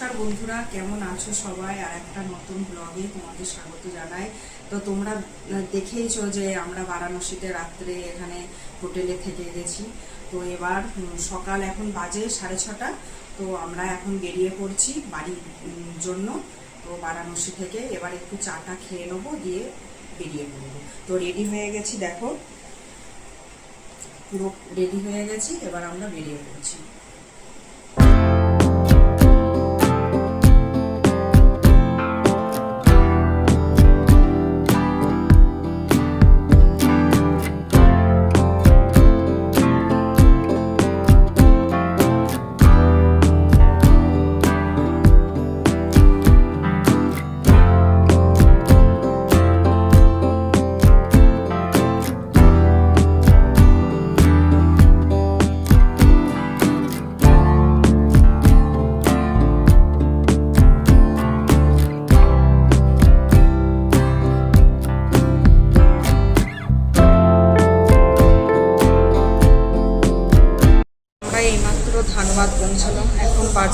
নমস্কার বন্ধুরা, কেমন আছো সবাই? আর একটা নতুন ব্লগে তোমাদের স্বাগত জানাই। তো তোমরা দেখেইছো যে আমরা বারাণসীতে রাত্রে এখানে হোটেলে থেকে গেছি। তো এবার সকাল এখন বাজে সাড়ে ছটা। তো আমরা এখন বেরিয়ে পড়ছি বাড়ির জন্য। তো বারাণসী থেকে এবার একটু চাটা খেয়ে নেব, দিয়ে বেরিয়ে পড়ব। তো রেডি হয়ে গেছি, দেখো। পুরো রেডি হয়ে গেছি, এবার আমরা বেরিয়ে পড়ছি।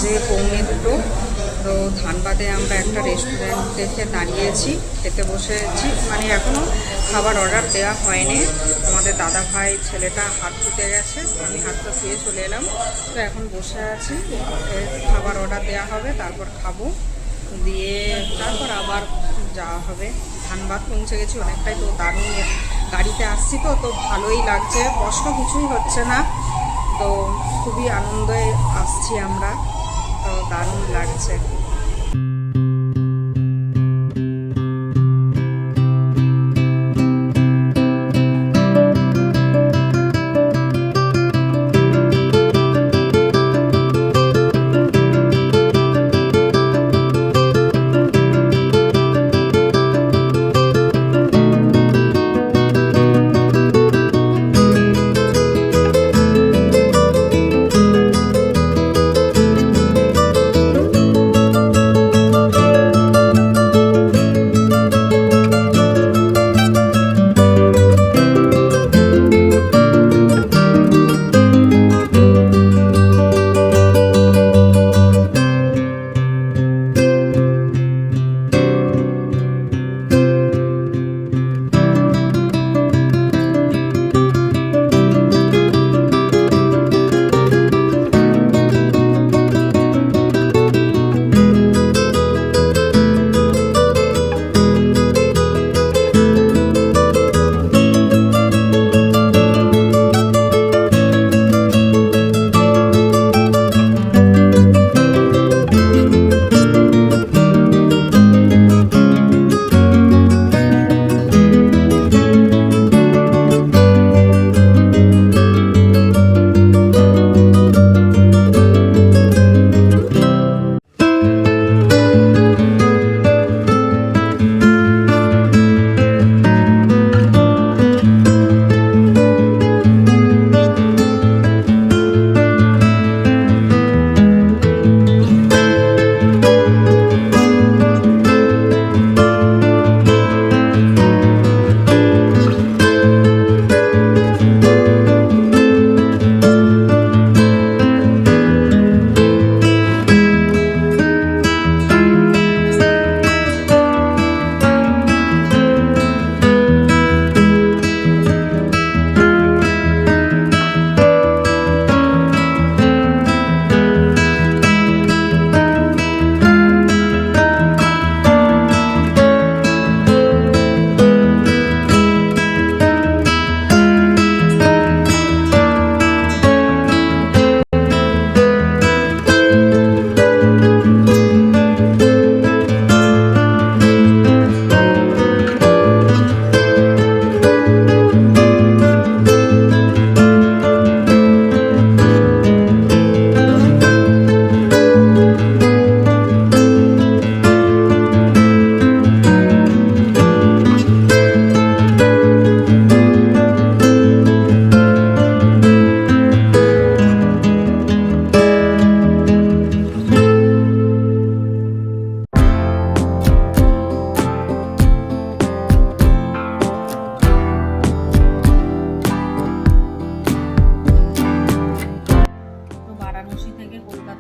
বাজে পৌনে দুটো। তো ধানবাদে আমরা একটা রেস্টুরেন্ট দেখে দাঁড়িয়েছি, খেতে বসেছি। মানে এখনও খাবার অর্ডার দেওয়া হয়নি। আমাদের দাদা ভাই ছেলেটা হাত ধুতে গেছে, আমি হাতটা ধুয়ে চলে এলাম। তো এখন বসে আছি খাবার অর্ডার দেওয়া হবে, তারপর খাব। দিয়ে তারপর আবার যাওয়া হবে। ধানবাদ পৌঁছে গেছি অনেকটাই তো দারুণ। গাড়িতে আসছি তো তো ভালোই লাগছে। কষ্ট কিছুই হচ্ছে না। তো খুবই আনন্দে আসছি আমরা। তো দারুণ লাগছে।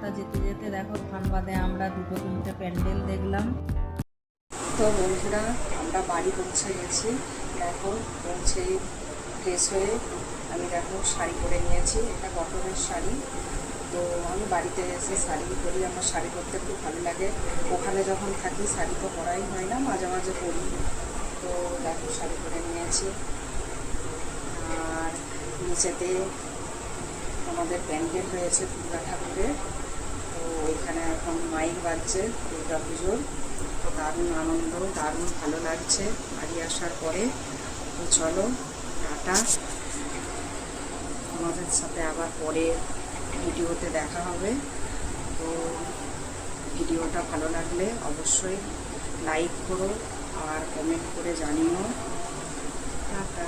ধানবাদে আমরা দুটো তিনটে প্যান্ডেল দেখলাম। তো বন্ধুরা, আমরা বাড়ি পৌঁছে গেছি। দেখো, পৌঁছে ফ্রেশ হয়ে আমি দেখো শাড়ি পরে নিয়েছি, এটা কটনের শাড়ি। তো আমি বাড়িতে এসে শাড়ি পরি, আমার শাড়ি পরতে খুব ভালো লাগে। ওখানে যখন থাকি শাড়ি তো পরাই হয় না, মাঝে মাঝে পরি। তো দেখো শাড়ি পরে নিয়েছি। আর নিচেতে আমাদের প্যান্ডেল হয়েছে দুর্গা ঠাকুরের। ওইখানে এখন মাইক বাজছে, দুর্গা পুজোর। তো দারুণ আনন্দ, দারুণ ভালো লাগছে বাড়ি আসার পরে। তো চলো, টাটা। আমাদের সাথে আবার পরে ভিডিওতে দেখা হবে। তো ভিডিওটা ভালো লাগলে অবশ্যই লাইক করো আর কমেন্ট করে জানিও। টাটা.